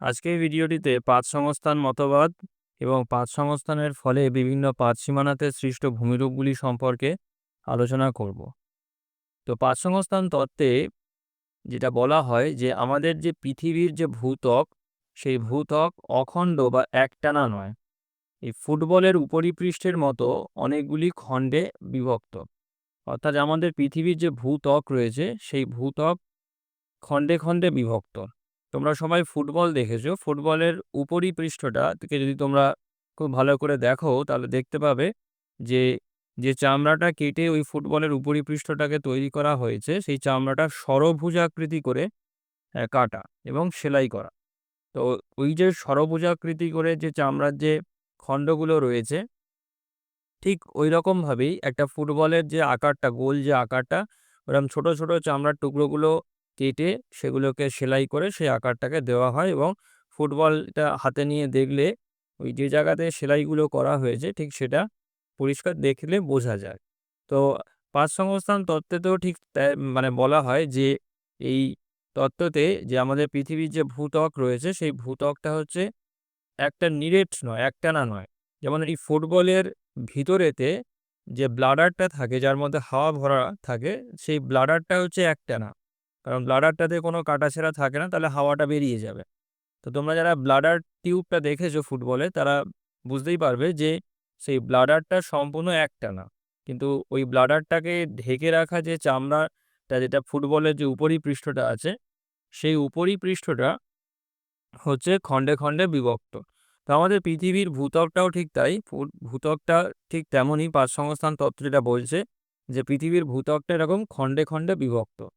আজকের ভিডিওটিতে পাঁচ সংস্থান মতবাদ এবং পাঁচ সংস্থানের ফলে বিভিন্ন পাঁচ সীমানাতে সৃষ্ট ভূমিরূপগুলি সম্পর্কে আলোচনা করব। তো পাঁচ সংস্থান তত্ত্বে যেটা বলা হয় যে আমাদের যে পৃথিবীর যে ভূত্বক, সেই ভূত্বক অখণ্ড বা একটানা নয়। এই ফুটবলের উপরিপৃষ্ঠের মতো অনেকগুলি খণ্ডে বিভক্ত। অর্থাৎ আমাদের পৃথিবীর যে ভূত্বক রয়েছে, সেই ভূত্বক খণ্ডে খণ্ডে বিভক্ত। তোমরা সবাই ফুটবল দেখেছ। ফুটবলের উপরিপৃষ্ঠটা থেকে যদি তোমরা খুব ভালো করে দেখো, তাহলে দেখতে পাবে যে যে চামড়াটা কেটে ওই ফুটবলের উপরিপৃষ্ঠটাকে তৈরি করা হয়েছে, সেই চামড়াটা ষড়ভুজাকৃতি করে কাটা এবং সেলাই করা। তো ওই যে ষড়ভুজাকৃতি করে যে চামড়ার যে খণ্ডগুলো রয়েছে, ঠিক ওই রকমভাবেই একটা ফুটবলের যে আকারটা, গোল যে আকারটা ওরকম ছোট ছোট চামড়ার টুকরোগুলো কেটে সেগুলোকে সেলাই করে সেই আকারটাকে দেওয়া হয় এবং ফুটবলটা হাতে নিয়ে দেখলে ওই যে জায়গাতে সেলাইগুলো করা হয়েছে ঠিক সেটা পরিষ্কার দেখলে বোঝা যায়। তো পাঁচ সংস্থান তত্ত্বেতেও ঠিক মানে বলা হয় যে এই তত্ত্বতে যে আমাদের পৃথিবীর যে ভূত্বক রয়েছে সেই ভূত্বকটা হচ্ছে একটা নিরেট নয়, একটানা নয়। যেমন এই ফুটবলের ভিতরেতে যে ব্লাডারটা থাকে, যার মধ্যে হাওয়া ভরা থাকে, সেই ব্লাডারটা হচ্ছে একটানা। কারণ ব্লাডারটাতে কোনো কাটাছেঁড়া থাকে না, তাহলে হাওয়াটা বেরিয়ে যাবে। তো তোমরা যারা ব্লাডার টিউবটা দেখেছ ফুটবলে, তারা বুঝতেই পারবে যে সেই ব্লাডারটা সম্পূর্ণ একটা না। কিন্তু ওই ব্লাডারটাকে ঢেকে রাখা যে চামড়াটা, যেটা ফুটবলের যে উপরিপৃষ্ঠটা আছে, সেই উপরিপৃষ্ঠটা হচ্ছে খণ্ডে খণ্ডে বিভক্ত। তো আমাদের পৃথিবীর ভূত্বকটাও ঠিক তাই, ভূ- ভূত্বকটা ঠিক তেমনই পাঁচ সংস্থান তত্ত্ব যেটা বলছে যে পৃথিবীর ভূত্বকটা এরকম খণ্ডে খণ্ডে বিভক্ত।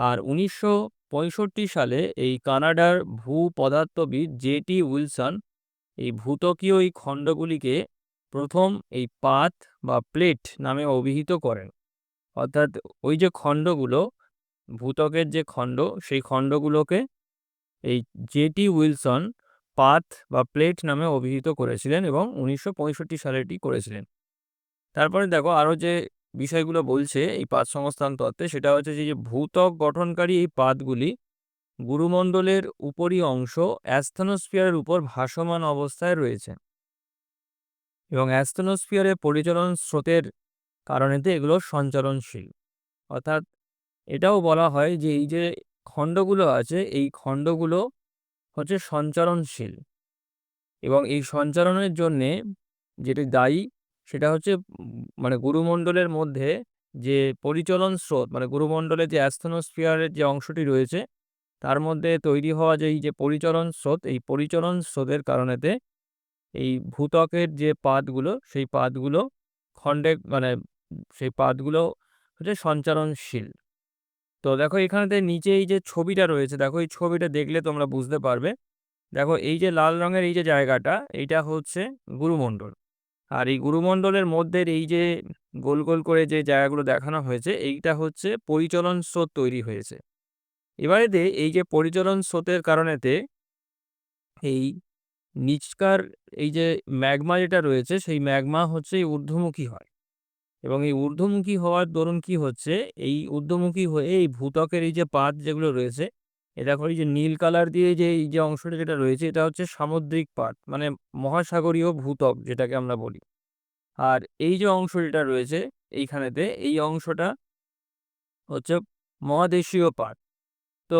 আর উনিশশো পঁয়ষট্টি সালে এই কানাডার ভূ পদার্থবিদ জেটি উইলসন এই ভূতকীয় এই খণ্ডগুলিকে প্রথম এই পাত বা প্লেট নামে অভিহিত করেন। অর্থাৎ ওই যে খণ্ডগুলো, ভূতকের যে খণ্ড, সেই খণ্ডগুলোকে এই জেটি উইলসন পাত বা প্লেট নামে অভিহিত করেছিলেন এবং উনিশশো পঁয়ষট্টি সালে এটি করেছিলেন। তারপরে দেখো আরও যে বিষয়গুলো বলছে এই পাত সংস্থান তত্ত্বে, সেটা হচ্ছে যে ভূত্বক গঠনকারী এই পাতগুলি গুরুমণ্ডলের উপরি অংশ অ্যাস্থনোস্ফিয়ারের উপর ভাসমান অবস্থায় রয়েছে। এবং অ্যাস্থনোস্ফিয়ারে পরিচালন স্রোতের কারণেতে এগুলো সঞ্চারণশীল অর্থাৎ এটাও বলা হয় যে, এই যে খণ্ডগুলো আছে, এই খণ্ডগুলো হচ্ছে সঞ্চারণশীল এবং এই সঞ্চারণের জন্যে যেটি দায়ী সেটা হচ্ছে মানে গুরুমণ্ডলের মধ্যে যে পরিচলন স্রোত মানে গুরুমণ্ডলের যে অ্যাস্থনোস্ফিয়ারের যে অংশটি রয়েছে, তার মধ্যে তৈরি হওয়া যে এই যে পরিচলন স্রোত, এই পরিচলন স্রোতের কারণেতে এই ভূতকের যে পাতগুলো সেই পাতগুলো খণ্ডে মানে সেই পাতগুলো হচ্ছে সঞ্চারণশীল। তো দেখো এখানেতে নিচে এই যে ছবিটা রয়েছে, দেখো এই ছবিটা দেখলে তোমরা বুঝতে পারবে। দেখো এই যে লাল রঙের এই যে জায়গাটা, এইটা হচ্ছে গুরুমণ্ডল। আর এই গুরুমণ্ডলের মধ্যে এই যে গোল গোল করে যে জায়গাগুলো দেখানো হয়েছে, এইটা হচ্ছে পরিচলন স্রোত তৈরি হয়েছে। এবারেতে এই যে পরিচলন স্রোতের কারণেতে এই নিচকার, এই যে ম্যাগমা যেটা রয়েছে, সেই ম্যাগমা হচ্ছে এই ঊর্ধ্বমুখী হয়। এবং এই ঊর্ধ্বমুখী হওয়ার দরুন কি হচ্ছে? এই ঊর্ধ্বমুখী হয়ে এই ভূতকের এই যে পাত যেগুলো রয়েছে এটা করে যে নীল কালার দিয়ে যে, এই যে অংশটা যেটা রয়েছে, এটা হচ্ছে সামুদ্রিক পাত মানে মহাসাগরীয় ভূত্বক যেটাকে আমরা বলি। আর এই যে অংশ যেটা রয়েছে এইখানেতে, এই অংশটা হচ্ছে মহাদেশীয় পাত তো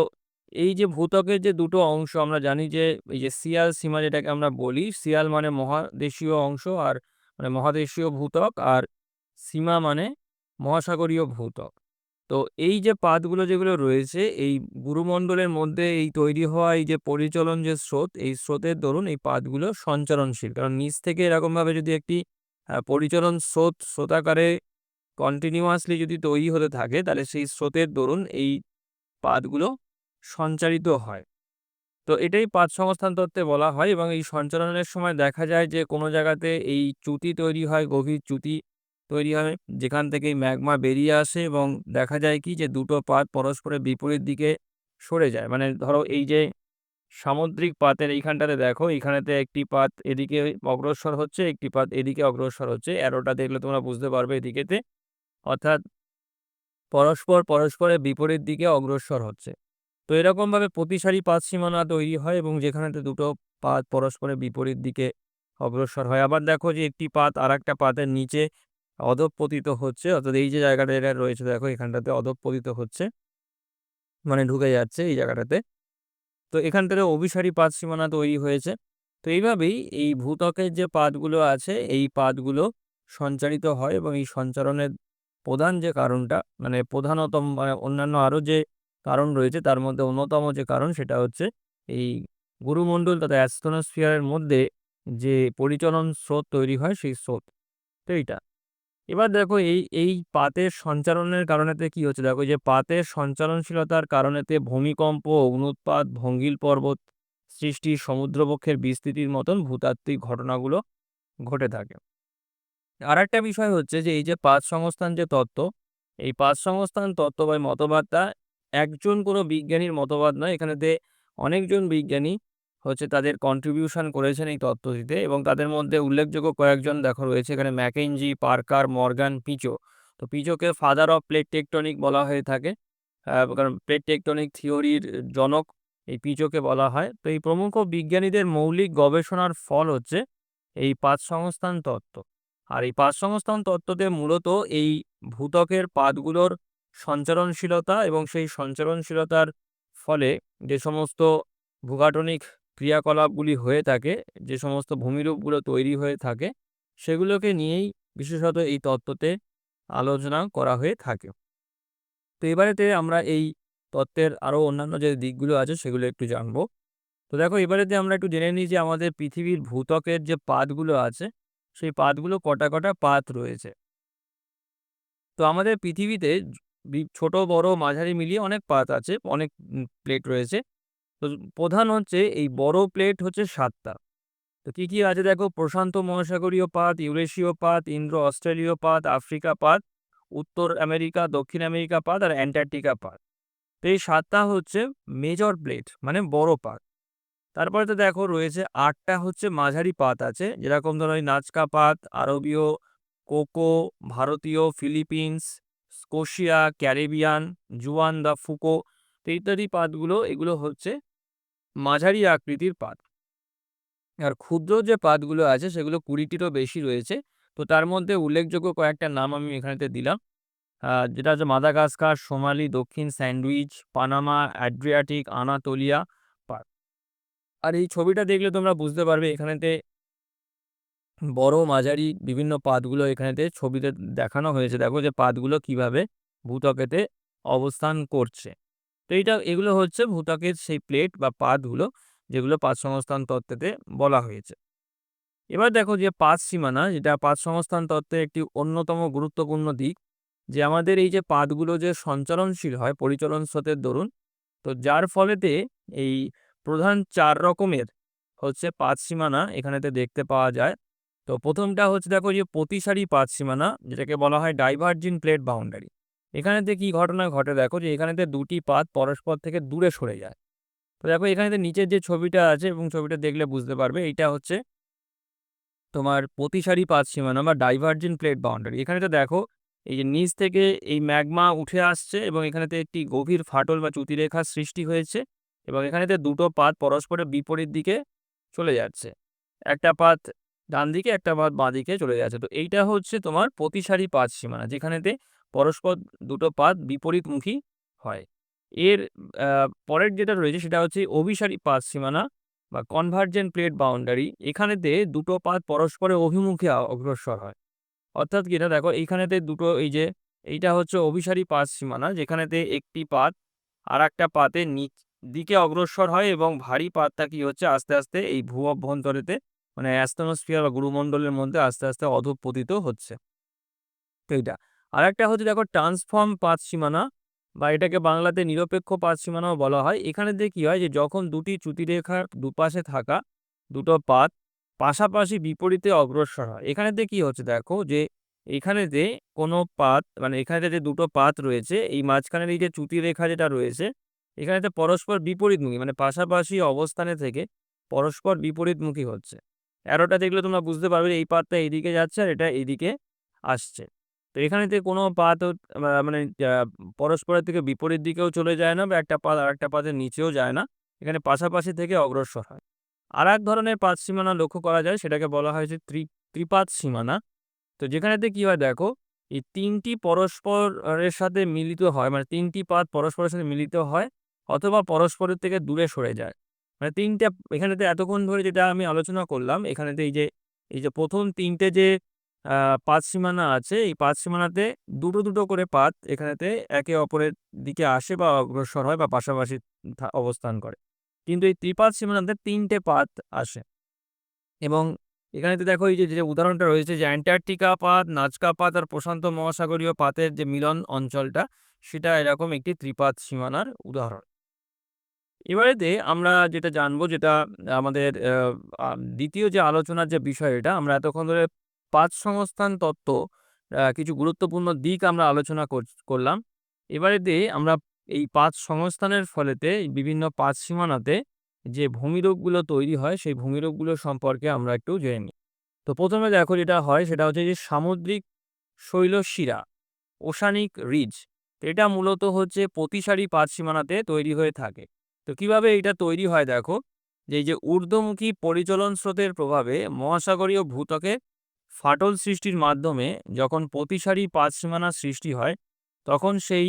এই যে ভূতকের যে দুটো অংশ, আমরা জানি যে এই যে সিয়াল সীমা যেটাকে আমরা বলি সিয়াল মানে মহাদেশীয় অংশ আর মানে মহাদেশীয় ভূতক আর সীমা মানে মহাসাগরীয় ভূত্বক। তো এই যে পাতগুলো যেগুলো রয়েছে, এই গুরুমণ্ডলের মধ্যে এই তৈরি হওয়া এই যে পরিচলন যে স্রোত, এই স্রোতের দরুন এই পাতগুলো সঞ্চারণশীল কারণ নিচ থেকে এরকমভাবে যদি একটি পরিচলন স্রোত, স্রোতাকারে কন্টিনিউয়াসলি যদি তৈরি হতে থাকে, তাহলে সেই স্রোতের দরুন এই পাতগুলো সঞ্চারিত হয়। তো এটাই পাত সংস্থান তত্ত্বে বলা হয় এবং এই সঞ্চালনের সময় দেখা যায় যে কোনো জায়গাতে এই চ্যুতি তৈরি হয়, গভীর চ্যুতি তৈরি হয়। যেখান থেকে ম্যাগমা বেরিয়ে আসে এবং দেখা যায় কি যে দুটো পাত পরস্পরের বিপরীত দিকে সরে যায়। মানে ধরো এই যে সামুদ্রিক পাতের এইখানটাতে দেখো, এইখানেতে একটি পাত এদিকে অগ্রসর হচ্ছে, একটি পাত এদিকে অগ্রসর হচ্ছে। অ্যারোটা দেখলে তোমরা বুঝতে পারবে এদিকেতে। অর্থাৎ পরস্পর পরস্পরের বিপরীত দিকে অগ্রসর হচ্ছে। তো এরকমভাবে প্রতিসারি পাত সীমানা তৈরি হয় এবং যেখানেতে দুটো পাত পরস্পরের বিপরীত দিকে অগ্রসর হয়। আবার দেখো যে একটি পাত আর একটা পাতের নিচে অধঃপতিত হচ্ছে। অর্থাৎ এই যে জায়গাটা এটা রয়েছে, দেখো এখানটাতে অধঃপতিত হচ্ছে। মানে ঢুকে যাচ্ছে এই জায়গাটাতে। তো এখান থেকে অভিসারী পাত সীমানা তৈরি হয়েছে। তো এইভাবেই এই ভূত্বকের যে পাতগুলো আছে, এই পাতগুলো সঞ্চারিত হয় এবং এই সঞ্চারণের প্রধান যে কারণটা মানে প্রধানতম মানে অন্যান্য আরও যে কারণ রয়েছে, তার মধ্যে অন্যতম যে কারণ সেটা হচ্ছে এই গুরুমণ্ডল তথা অ্যাস্ট্রোনোস্ফিয়ারের মধ্যে যে পরিচলন স্রোত তৈরি হয়, সেই স্রোত। তো এইটা। এবার দেখো এই এই পাতের সঞ্চালনের কারণেতে কি হচ্ছে? দেখো যে পাতের সঞ্চালনশীলতার কারণেতে ভূমিকম্প অগ্নুৎপাত ভঙ্গিল পর্বত সৃষ্টি সমুদ্রবক্ষের বিস্তৃতির মতন ভূতাত্ত্বিক ঘটনাগুলো ঘটে থাকে। আর একটা বিষয় হচ্ছে যে এই যে পাত সংস্থান যে তত্ত্ব, এই পাত সংস্থান তত্ত্ব বা মতবাদটা একজন কোনো বিজ্ঞানীর মতবাদ নয়। এখানেতে অনেকজন বিজ্ঞানী হচ্ছে তাদের কন্ট্রিবিউশন করেছেন এই তত্ত্বটিতে এবং তাদের মধ্যে উল্লেখযোগ্য কয়েকজন দেখো রয়েছে, এখানে ম্যাকেনজি পার্কার, মর্গান, পিচো। তো পিচোকে ফাদার অফ প্লেট টেকটনিক বলা হয়ে থাকে। কারণ প্লেট টেকটনিক থিওরির জনক এই পিচোকে বলা হয়। তো এই প্রমুখ বিজ্ঞানীদের মৌলিক গবেষণার ফল হচ্ছে এই পাত সংস্থান তত্ত্ব। আর এই পাত সংস্থান তত্ত্বতে মূলত এই ভূতকের পাতগুলোর সঞ্চারণশীলতা এবং সেই সঞ্চারণশীলতার ফলে যে সমস্ত ভূগাঠনিক ক্রিয়াকলাপগুলি হয়ে থাকে, যে সমস্ত ভূমিরূপগুলো তৈরি হয়ে থাকে, সেগুলোকে নিয়েই বিশেষত এই তত্ত্বতে আলোচনা করা হয়ে থাকে। তো এবারেতে আমরা এই তত্ত্বের আরও অন্যান্য যে দিকগুলো আছে, সেগুলো একটু জানব। তো দেখো, এবারেতে আমরা একটু জেনে নিই যে আমাদের পৃথিবীর ভূতকের যে পাতগুলো আছে, সেই পাতগুলো কটা কটা পাত রয়েছে। তো আমাদের পৃথিবীতে ছোট, বড়, মাঝারি মিলিয়ে অনেক পাত আছে, অনেক প্লেট রয়েছে। তো প্রধান হচ্ছে এই বড় প্লেট হচ্ছে সাতটা। তো কী কী আছে দেখো? প্রশান্ত মহাসাগরীয় পাত, ইউরেশীয় পাত, ইন্দ্র অস্ট্রেলীয় পাত, আফ্রিকা পাত, উত্তর আমেরিকা, দক্ষিণ আমেরিকা পাত আর অ্যান্টার্কটিকা পাত। তো এই সাতটা হচ্ছে মেজর প্লেট মানে বড় পাত। তারপরে তো দেখো রয়েছে আটটা হচ্ছে মাঝারি পাত আছে, যেরকম ধরো নাচকা পাত, আরবীয়, কোকো, ভারতীয়, Philippines, Scotia, Caribbean, Juan de Fuca, তো ইত্যাদি পাতগুলো এগুলো হচ্ছে মাঝারি আকৃতির পাত। আর ক্ষুদ্র যে পাতগুলো আছে, সেগুলো কুড়িটিরও বেশি রয়েছে। তো তার মধ্যে উল্লেখযোগ্য কয়েকটা নাম আমি এখানেতে দিলাম। যেটা হচ্ছে মাদাগাস্কার, সোমালি, দক্ষিণ স্যান্ডউইচ, পানামা, অ্যাড্রিয়াটিক, আনাতোলিয়া পাত। আর এই ছবিটা দেখলে তোমরা বুঝতে পারবে, এখানেতে বড়, মাঝারি বিভিন্ন পাতগুলো এখানেতে ছবিতে দেখানো হয়েছে। দেখো যে পাতগুলো কীভাবে ভূতকেতে অবস্থান করছে। তো এইটা, এগুলো হচ্ছে ভূতকের সেই প্লেট বা পাতগুলো যেগুলো পাঁচ সংস্থান তত্ত্বেতে বলা হয়েছে। এবার দেখো যে পাঁচ সীমানা, যেটা পাঁচ সংস্থান তত্ত্বের একটি অন্যতম গুরুত্বপূর্ণ দিক, যে আমাদের এই যে পাতগুলো যে সঞ্চালনশীল হয়, পরিচলন স্রোতের দরুন, তো যার ফলেতে এই প্রধান চার রকমের হচ্ছে পাঁচ সীমানা এখানেতে দেখতে পাওয়া যায়। তো প্রথমটা হচ্ছে দেখো যে প্রতিসারী পাত সীমানা, যেটাকে বলা হয় ডাইভার্জিন প্লেট বাউন্ডারি। এখানেতে কি ঘটনা ঘটে? দেখো যে এখানেতে দুটি পাত পরস্পর থেকে দূরে সরে যায়। তো দেখো এখানেতে নিচের যে ছবিটা আছে এবং ছবিটা দেখলে বুঝতে পারবে, এইটা হচ্ছে তোমার প্রতিসারী পাত সীমানা বা ডাইভার্জিন প্লেট বাউন্ডারি এখানে তো দেখো এই যে নিচ থেকে এই ম্যাগমা উঠে আসছে এবং এখানেতে একটি গভীর ফাটল বা চ্যুতিরেখার সৃষ্টি হয়েছে এবং এখানেতে দুটো পাত পরস্পরের বিপরীত দিকে চলে যাচ্ছে। একটা পাত ডান দিকে একটা পাত বাঁ দিকে চলে যাচ্ছে। তো এইটা হচ্ছে তোমার প্রতিসারী পাত সীমানা যেখানেতে পরস্পর দুটো পাত বিপরীতমুখী হয়। এর পরের যেটা রয়েছে সেটা হচ্ছে অভিসারী পাত সীমানা বা কনভার্জেন্ট প্লেট বাউন্ডারি এখানেতে দুটো পাত পরস্পরের অভিমুখে অগ্রসর হয়। অর্থাৎ কি এটা দেখো, এইখানেতে দুটো এই যে, এইটা হচ্ছে অভিসারী পাত সীমানা, যেখানেতে একটি পাত আর একটা পাতে নিচ দিকে অগ্রসর হয় এবং ভারী পাতটা কি হচ্ছে আস্তে আস্তে এই ভূ অভ্যন্তরেতে মানে অ্যাস্তনোস্ফিয়ার বা গুরুমণ্ডলের মধ্যে আস্তে আস্তে অধঃপতিত হচ্ছে। এইটা। আর একটা হচ্ছে দেখো ট্রান্সফর্ম পাত সীমানা বা এটাকে বাংলাতে নিরপেক্ষ পাত সীমানাও বলা হয়। এখানে দিয়ে কী হয় যে যখন দুটি চ্যুতিরেখার দুপাশে থাকা দুটো পাত পাশাপাশি বিপরীতে অগ্রসর হয়। এখানেতে কি হচ্ছে দেখো যে এখানেতে কোনো পাত মানে এখানে যে দুটো পাত রয়েছে, এই মাঝখানের এই যে চ্যুতি রেখা যেটা রয়েছে এখানেতে পরস্পর বিপরীতমুখী মানে পাশাপাশি অবস্থানে থেকে পরস্পর বিপরীতমুখী হচ্ছে। অ্যারোটা দেখলে তোমরা বুঝতে পারবে এই পাতটা এইদিকে যাচ্ছে আর এটা এইদিকে আসছে। তো এখানেতে কোনো পাত মানে পরস্পরের থেকে বিপরীত দিকেও চলে যায় না বা একটা পাত আর একটা পাতের নিচেও যায় না। এখানে পাশাপাশি থেকে অগ্রসর হয়। আর এক ধরনের পাত সীমানা লক্ষ্য করা যায়, সেটাকে বলা হয়েছে ত্রি, ত্রিপাত সীমানা। তো যেখানেতে কী হয় দেখো, এই তিনটি পরস্পরের সাথে মিলিত হয় মানে তিনটি পাত পরস্পরের সাথে মিলিত হয় অথবা পরস্পরের থেকে দূরে সরে যায়। মানে তিনটে, এখানেতে এতক্ষণ ধরে যেটা আমি আলোচনা করলাম, এখানেতে এই যে এই যে প্রথম তিনটে যে পাত সীমানা আছে। এই পাত সীমানাতে দুটো দুটো করে পাত এখানেতে একে অপরের দিকে আসে বা অগ্রসর হয় বা পাশাপাশি অবস্থান করে। কিন্তু এই ত্রিপাত সীমানাতে তিনটে পাত আসে। এবং এখানেতে দেখো এই যে যে উদাহরণটা রয়েছে যে অ্যান্টার্কটিকা পাত নাজকা পাত আর প্রশান্ত মহাসাগরীয় পাতের যে মিলন অঞ্চলটা, সেটা এরকম একটি ত্রিপাত সীমানার উদাহরণ। এবারেতে আমরা যেটা জানব যেটা আমাদের দ্বিতীয় যে আলোচনার যে বিষয় এটা, আমরা এতক্ষণ ধরে পাঁচ সংস্থান তত্ত্ব কিছু গুরুত্বপূর্ণ দিক আমরা আলোচনা করলাম। এবারেতে আমরা এই পাঁচ সংস্থানের ফলেতে, বিভিন্ন পাঁচ সীমানাতে যে ভূমিরূপগুলো তৈরি হয়, সেই ভূমিরূপগুলো সম্পর্কে আমরা একটু জেনে নিই। তো প্রথমে দেখো যেটা হয়, সেটা হচ্ছে যে সামুদ্রিক শৈলশিরা, ওশানিক রিজ, এটা মূলত হচ্ছে প্রতিসারী পাঁচ সীমানাতে তৈরি হয়ে থাকে। তো কীভাবে এটা তৈরি হয় দেখো, যে এই যে ঊর্ধ্বমুখী পরিচলন স্রোতের প্রভাবে মহাসাগরীয় ভূতকে ফাটল সৃষ্টির মাধ্যমে যখন প্রতিসারী পাঁচ সীমানা সৃষ্টি হয়, তখন সেই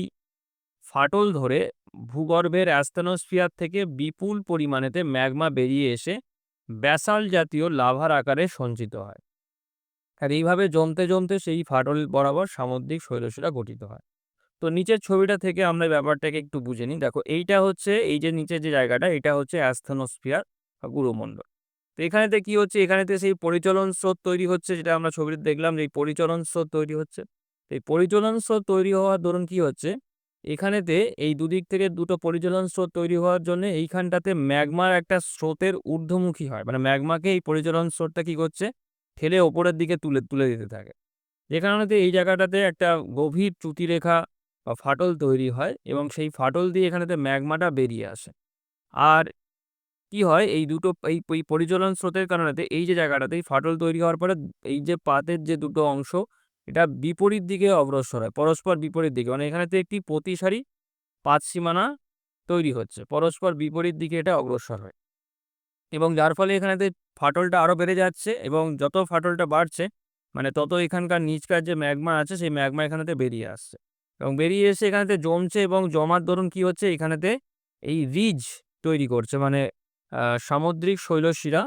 ফাটল ধরে ভূগর্ভের অ্যাস্তনোস্ফিয়ার থেকে বিপুল পরিমাণেতে ম্যাগমা বেরিয়ে এসে ব্যাসাল জাতীয় লাভার আকারে সঞ্চিত হয়। আর এইভাবে জমতে জমতে সেই ফাটল বরাবর সামুদ্রিক শৈলশিরা গঠিত হয়। তো নিচের ছবিটা থেকে আমরা ব্যাপারটাকে একটু বুঝে নিই। দেখো, এইটা হচ্ছে, এই যে নিচের যে জায়গাটা, এটা হচ্ছে অ্যাস্থনোস্ফিয়ার বা গুরুমণ্ডল তো এখানেতে কি হচ্ছে? এখানেতে সেই পরিচলন স্রোত তৈরি হচ্ছে, যেটা আমরা ছবিতে দেখলাম যে এই পরিচলন স্রোত তৈরি হচ্ছে। এই পরিচলন স্রোত তৈরি হওয়ার দরুন কি হচ্ছে? এখানেতে এই দুদিক থেকে দুটো পরিচলন স্রোত তৈরি হওয়ার জন্য এইখানটাতে ম্যাগমার একটা স্রোতের ঊর্ধ্বমুখী হয়। মানে ম্যাগমাকে এই পরিচলন স্রোতটা কি করছে? ঠেলে ওপরের দিকে তুলে তুলে দিতে থাকে। যে এই জায়গাটাতে একটা গভীর চ্যুতিরেখা বা ফাটল তৈরি হয় এবং সেই ফাটল দিয়ে এখানেতে ম্যাগমাটা বেরিয়ে আসে। আর কি হয়? এই দুটো এই পরিচলন স্রোতের কারণেতে এই যে জায়গাটাতে এই ফাটল তৈরি হওয়ার পরে এই যে পাতের যে দুটো অংশ, এটা বিপরীত দিকে অগ্রসর হয়, পরস্পর বিপরীত দিকে। মানে এখানেতে একটি প্রতিসারী পাত সীমানা তৈরি হচ্ছে, পরস্পর বিপরীত দিকে এটা অগ্রসর হয়। এবং যার ফলে এখানেতে ফাটলটা আরও বেড়ে যাচ্ছে এবং যত ফাটলটা বাড়ছে মানে তত এখানকার নিচকার যে ম্যাগমা আছে, সেই ম্যাগমা এখানেতে বেরিয়ে আসছে। এবং বেরিয়ে এসে এখানেতে জমছে এবং জমার দরুন কি হচ্ছে? এখানেতে এই রিজ তৈরি করছে মানে সামুদ্রিক শৈলশিরা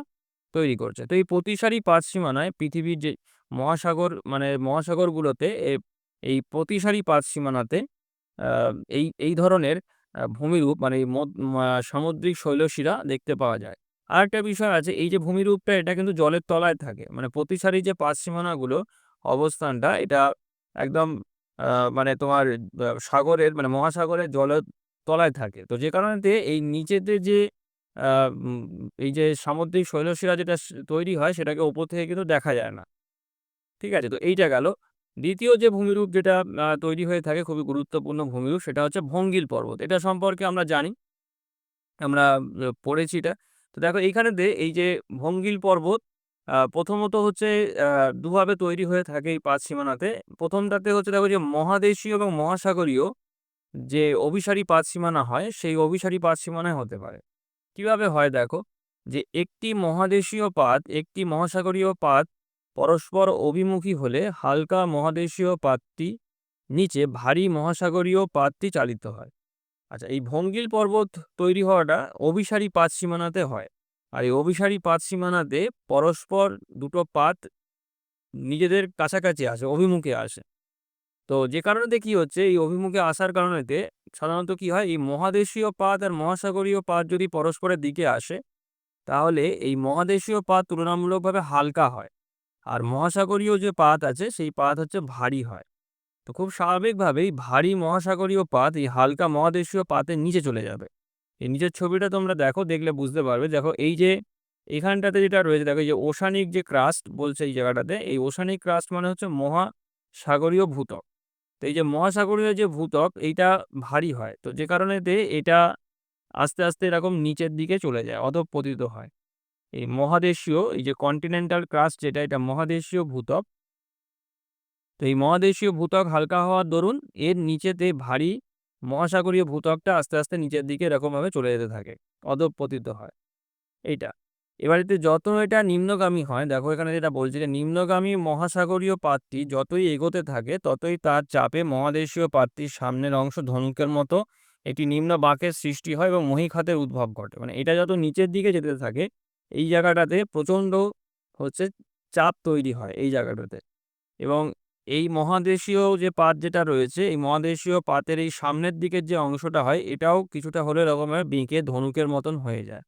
তৈরি করছে। তো এই প্রতিসারী পাঁচ সীমানায় পৃথিবীর যে মহাসাগর মানে মহাসাগরগুলোতে এই প্রতিসারী পাঁচ সীমানাতে এই এই ধরনের ভূমিরূপ মানে সামুদ্রিক শৈলশিরা দেখতে পাওয়া যায়। আর একটা বিষয় আছে, এই যে ভূমিরূপটা, এটা কিন্তু জলের তলায় থাকে। মানে প্রতিসারী যে পাঁচ সীমানাগুলো, অবস্থানটা, এটা একদম মানে তোমার সাগরের মানে মহাসাগরের জলের তলায় থাকে। তো যে কারণেতে এই নিচেতে যে এই যে সামুদ্রিক শৈলশিরা যেটা তৈরি হয় সেটাকে ওপর থেকে কিন্তু দেখা যায় না। ঠিক আছে? তো এইটা গেল। দ্বিতীয় যে ভূমিরূপ যেটা তৈরি হয়ে থাকে, খুবই গুরুত্বপূর্ণ ভূমিরূপ, সেটা হচ্ছে ভঙ্গিল পর্বত। এটা সম্পর্কে আমরা জানি। আমরা পড়েছি এটা। তো দেখো এইখানেতে এই যে ভঙ্গিল পর্বত প্রথমত হচ্ছে দুভাবে তৈরি হয়ে থাকে এই পাঁচ সীমানাতে। প্রথমটাতে হচ্ছে দেখো যে মহাদেশীয় এবং মহাসাগরীয় যে অভিসারী পাঁচ সীমানা হয়, সেই অভিসারী পাঁচ সীমানায় হতে পারে। কীভাবে হয় দেখো? যে একটি মহাদেশীয় পাত, একটি মহাসাগরীয় পাত পরস্পর অভিমুখী হলে হালকা মহাদেশীয় পাতটি নিচে ভারী মহাসাগরীয় পাতটি চালিত হয়। আচ্ছা এই ভঙ্গিল পর্বত তৈরি হওয়াটা অভিসারী পাত সীমানাতে হয়। আর এই অভিসারী পাত সীমানাতে পরস্পর দুটো পাত নিজেদের কাছাকাছি আসে, অভিমুখে আসে। তো যে কারণেতে কি হচ্ছে এই অভিমুখে আসার কারণেতে সাধারণত কি হয়, এই মহাদেশীয় পাত আর মহাসাগরীয় পাত যদি পরস্পরের দিকে আসে, তাহলে এই মহাদেশীয় পাত তুলনামূলকভাবে হালকা হয়। আর মহাসাগরীয় যে পাত আছে, সেই পাত হচ্ছে ভারী হয়। তো খুব স্বাভাবিকভাবেই ভারী মহাসাগরীয় পাত এই হালকা মহাদেশীয় পাতের নিচে চলে যাবে। এই নিচের ছবিটা তোমরা দেখো, দেখলে বুঝতে পারবে। দেখো এই যে এখানটাতে যেটা রয়েছে, দেখো যে ওশানিক যে ক্রাস্ট বলছে এই জায়গাটাতে, এই ওশানিক ক্রাস্ট মানে হচ্ছে মহাসাগরীয় ভূতক তো এই যে মহাসাগরীয় যে ভূতক এইটা ভারী হয়। তো যে কারণেতে এটা আস্তে আস্তে এরকম নিচের দিকে চলে যায়, অধপতিত হয়। এই মহাদেশীয়, এই যে কন্টিনেন্টাল ক্রাস্ট যেটা, এটা মহাদেশীয় ভূতক তো এই মহাদেশীয় ভূত্বক হালকা হওয়ার দরুন এর নিচেতে ভারী মহাসাগরীয় ভূত্বকটা আস্তে আস্তে নিচের দিকে এরকমভাবে চলে যেতে থাকে, অধঃপতিত হয়। এইটা। এবারেতে যত এটা নিম্নগামী হয়, দেখো এখানে যেটা বলছি যে নিম্নগামী মহাসাগরীয় পাতটি যতই এগোতে থাকে, ততই তার চাপে মহাদেশীয় পাতটির সামনের অংশ ধনুকের মতো একটি নিম্ন বাঁকের সৃষ্টি হয় এবং মহীখাতের উদ্ভব ঘটে। মানে এটা যত নিচের দিকে যেতে থাকে, এই জায়গাটাতে প্রচণ্ড হচ্ছে চাপ তৈরি হয় এই জায়গাটাতে। এবং এই মহাদেশীয় যে পাত যেটা রয়েছে, এই মহাদেশীয় পাতের এই সামনের দিকের যে অংশটা হয়, এটাও কিছুটা হলে এরকমের বেঁকে ধনুকের মতন হয়ে যায়।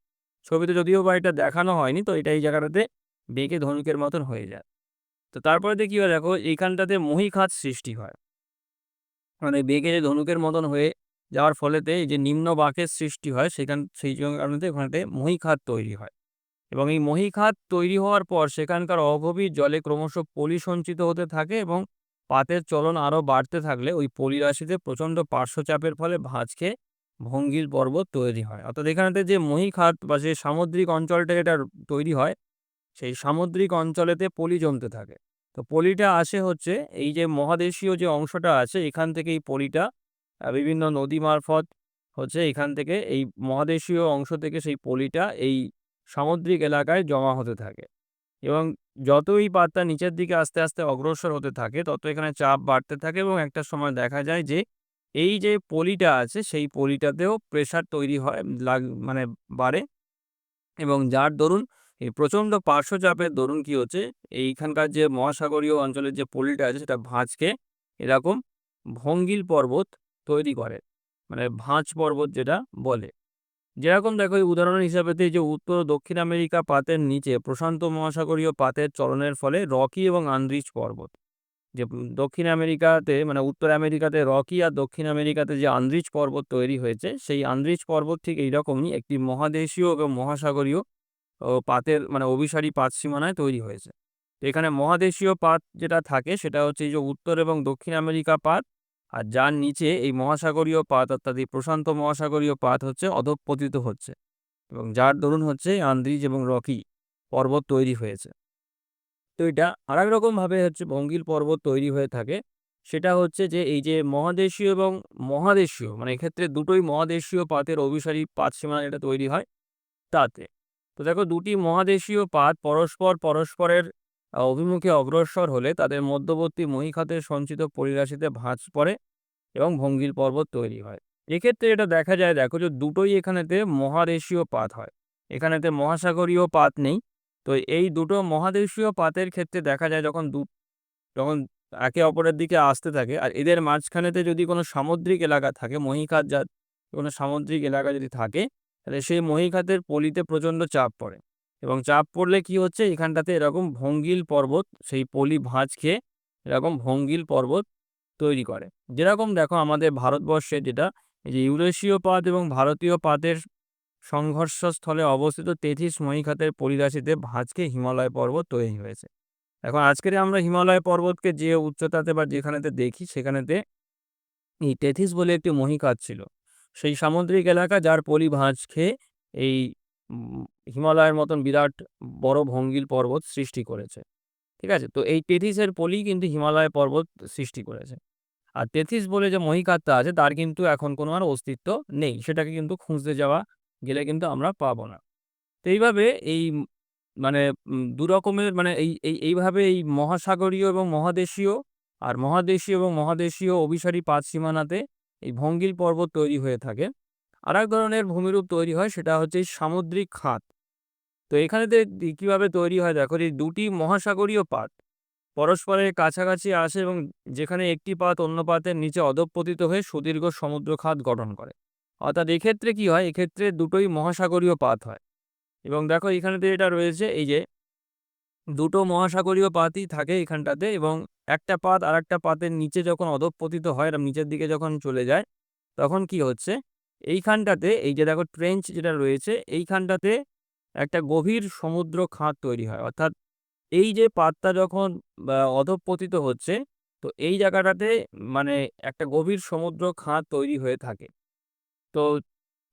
ছবিতে যদিও বা এটা দেখানো হয়নি, তো এটা এই জায়গাটাতে বেঁকে ধনুকের মতন হয়ে যায়। তো তারপরে দেখি দেখো, এইখানটাতে মহীখাত সৃষ্টি হয়। মানে বেঁকে যে ধনুকের মতন হয়ে যাওয়ার ফলেতে যে নিম্ন বাঁকের সৃষ্টি হয়, সেখান, সেই কারণেতে ওখানেতে মহীখাত তৈরি হয়। এবং এই মহীখাত তৈরি হওয়ার পর সেখানকার অগভীর জলে ক্রমশ পলি সঞ্চিত হতে থাকে এবং পাতের চলন আরও বাড়তে থাকলে ওই পলিরাশিতে প্রচণ্ড পার্শ্বচাপের ফলে ভাঁজকে ভঙ্গির পর্বত তৈরি হয়। অর্থাৎ এখানেতে যে মহীখাত বা যে সামুদ্রিক অঞ্চলটা যেটা তৈরি হয়, সেই সামুদ্রিক অঞ্চলেতে পলি জমতে থাকে। তো পলিটা আসে হচ্ছে এই যে মহাদেশীয় যে অংশটা আছে, এখান থেকে এই পলিটা বিভিন্ন নদী মারফত হচ্ছে এখান থেকে এই মহাদেশীয় অংশ থেকে সেই পলিটা এই সামুদ্রিক এলাকায় জমা হতে থাকে। এবং যতই পাতটা নিচের দিকে আস্তে আস্তে অগ্রসর হতে থাকে, তত এখানে চাপ বাড়তে থাকে এবং একটা সময় দেখা যায় যে এই যে পলিটা আছে, সেই পলিটাতেও প্রেশার তৈরি হয়, লাগ মানে বাড়ে। এবং যার দরুন, এই প্রচণ্ড পার্শ্বচাপের দরুন কি হচ্ছে, এইখানকার যে মহাসাগরীয় অঞ্চলের যে পলিটা আছে, সেটা ভাঁজকে এরকম ভঙ্গিল পর্বত তৈরি করে। মানে ভাঁজ পর্বত যেটা বলে। যেরকম দেখো, এই উদাহরণ হিসাবেতে যে উত্তর দক্ষিণ আমেরিকা পাতের নিচে প্রশান্ত মহাসাগরীয় পাতের চলনের ফলে রকি এবং আন্দ্রিজ পর্বত। যে দক্ষিণ আমেরিকাতে মানে উত্তর আমেরিকাতে রকি আর দক্ষিণ আমেরিকাতে যে আন্দ্রিজ পর্বত তৈরি হয়েছে, সেই আন্দ্রিজ পর্বত ঠিক এইরকমই একটি মহাদেশীয় এবং মহাসাগরীয় পাতের মানে অভিসারী পাত সীমানায় তৈরি হয়েছে। এখানে মহাদেশীয় পাত যেটা থাকে, সেটা হচ্ছে এই যে উত্তর এবং দক্ষিণ আমেরিকা পাত, আর যার নিচে এই মহাসাগরীয় পাত, অর্থাৎ এই প্রশান্ত মহাসাগরীয় পাত হচ্ছে অধঃপতিত হচ্ছে। এবং যার দরুন হচ্ছে আন্দ্রিজ এবং রকি পর্বত তৈরি হয়েছে। তো এটা আর এক রকমভাবে হচ্ছে ভঙ্গিল পর্বত তৈরি হয়ে থাকে। সেটা হচ্ছে যে এই যে মহাদেশীয় এবং মহাদেশীয় মানে এক্ষেত্রে দুটোই মহাদেশীয় পাতের অভিসারী পাত সীমানা এটা তৈরি হয় তাতে। তো দেখো দুটি মহাদেশীয় পাত পরস্পর পরস্পরের অভিমুখে অগ্রসর হলে তাদের মধ্যবর্তী মহীখাতের সঞ্চিত পরিরাশিতে ভাঁজ পড়ে এবং ভঙ্গিল পর্বত তৈরি হয়। এক্ষেত্রে এটা দেখা যায়, দেখো যে দুটোই এখানেতে মহাদেশীয় পাত হয়। এখানেতে মহাসাগরীয় পাত নেই। তো এই দুটো মহাদেশীয় পাতের ক্ষেত্রে দেখা যায় যখন দু, যখন একে অপরের দিকে আসতে থাকে আর এদের মাঝখানেতে যদি কোনো সামুদ্রিক এলাকা থাকে, মহিখাত যা কোনো সামুদ্রিক এলাকা যদি থাকে, তাহলে সেই মহিখাতের পলিতে প্রচণ্ড চাপ পড়ে। এবং চাপ পড়লে কি হচ্ছে? এখানটাতে এরকম ভঙ্গিল পর্বত, সেই পলি ভাঁজ খেয়ে এরকম ভঙ্গিল পর্বত তৈরি করে। যেরকম দেখো আমাদের ভারতবর্ষে যেটা, এই যে ইউরেশীয় পাত এবং ভারতীয় পাতের সংঘর্ষস্থলে অবস্থিত তেথিস মহিখাতের পরিরাশিতে ভাঁজকে হিমালয় পর্বত তৈরি হয়েছে। এখন আজকের আমরা হিমালয় পর্বতকে যে উচ্চতাতে বা যেখানেতে দেখি সেখানেতে এই তেথিস বলে একটি মহিকাত ছিল। সেই সামুদ্রিক এলাকা যার পলি ভাঁজ খেয়ে এই হিমালয়ের মতন বিরাট বড় ভঙ্গিল পর্বত সৃষ্টি করেছে। ঠিক আছে? তো এই তেথিসের পলি কিন্তু হিমালয় পর্বত সৃষ্টি করেছে। আর তেথিস বলে যে মহিকাতটা আছে তার কিন্তু এখন কোনো আর অস্তিত্ব নেই। সেটাকে কিন্তু খুঁজতে যাওয়া গেলে কিন্তু আমরা পাবো না। তো এইভাবে এই মানে দু রকমের মানে এই এই, এইভাবে এই মহাসাগরীয় এবং মহাদেশীয় আর মহাদেশীয় এবং মহাদেশীয় অভিসারী পাঁচ সীমানাতে এই ভঙ্গিল পর্বত তৈরি হয়ে থাকে। আর এক ধরনের ভূমিরূপ তৈরি হয় সেটা হচ্ছে সামুদ্রিক খাত। তো এখানেতে কীভাবে তৈরি হয় দেখো এই দুটি মহাসাগরীয় পাত পরস্পরের কাছাকাছি আসে এবং যেখানে একটি পাত অন্য পাতের নিচে অধঃপতিত হয়ে সুদীর্ঘ সমুদ্র খাত গঠন করে। অর্থাৎ এক্ষেত্রে কি হয়? এক্ষেত্রে দুটোই মহাসাগরীয় পাত হয়। এবং দেখো এখানেতে এটা রয়েছে, এই যে দুটো মহাসাগরীয় পাতই থাকে এখানটাতে এবং একটা পাত আর একটা পাতের নিচে যখন অধঃপতিত হয় নিচের দিকে যখন চলে যায়, তখন কি হচ্ছে? এইখানটাতে এই যে দেখো ট্রেঞ্চ যেটা রয়েছে, এইখানটাতে একটা গভীর সমুদ্র খাত তৈরি হয়। অর্থাৎ এই যে পাতটা যখন অধঃপতিত হচ্ছে, তো এই জায়গাটাতে মানে একটা গভীর সমুদ্র খাত তৈরি হয়ে থাকে। তো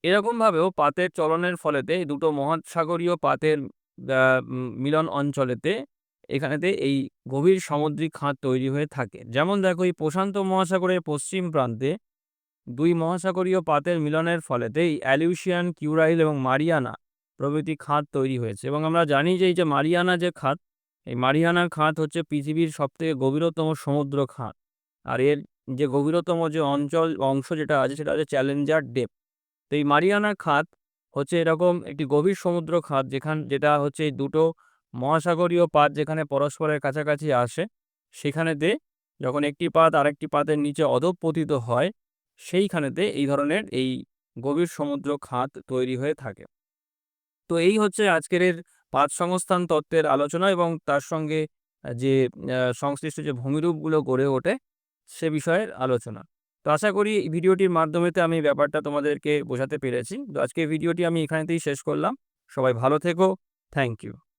এরকমভাবেও পাতের চলনের ফলেতে দুটো মহাসাগরীয় পাতের মিলন অঞ্চলেতে এখানেতে এই গভীর সামুদ্রিক খাত তৈরি হয়ে থাকে। যেমন দেখো, এই প্রশান্ত মহাসাগরের পশ্চিম প্রান্তে দুই মহাসাগরীয় পাতের মিলনের ফলেতে এই অ্যালিউশিয়ান কিউরাইল এবং মারিয়ানা প্রভৃতি খাত তৈরি হয়েছে। এবং আমরা জানি যে এই যে মারিয়ানা যে খাত, এই মারিয়ানা খাত হচ্ছে পৃথিবীর সবথেকে গভীরতম সমুদ্র খাত। আর এর যে গভীরতম যে অঞ্চল অংশ যেটা আছে সেটা হচ্ছে চ্যালেঞ্জার ডেপ। তো এই মারিয়ানা খাত হচ্ছে এরকম একটি গভীর সমুদ্র খাত যেখান, যেটা হচ্ছে এই দুটো মহাসাগরীয় পাত যেখানে পরস্পরের কাছাকাছি আসে, সেখানেতে যখন একটি পাত আরেকটি পাতের নিচে অধঃপতিত হয়, সেইখানেতে এই ধরনের এই গভীর সমুদ্র খাত তৈরি হয়ে থাকে। তো এই হচ্ছে আজকের পাত সংস্থান তত্ত্বের আলোচনা এবং তার সঙ্গে যে সংশ্লিষ্ট যে ভূমিরূপগুলো গড়ে ওঠে সে বিষয়ের আলোচনা। তো আশা করি ভিডিওটির মাধ্যমেতে আমি ব্যাপারটা তোমাদেরকে বোঝাতে পেরেছি। তো আজকে ভিডিওটি আমি এখানেতেই শেষ করলাম। সবাই ভালো থেকো। Thank you.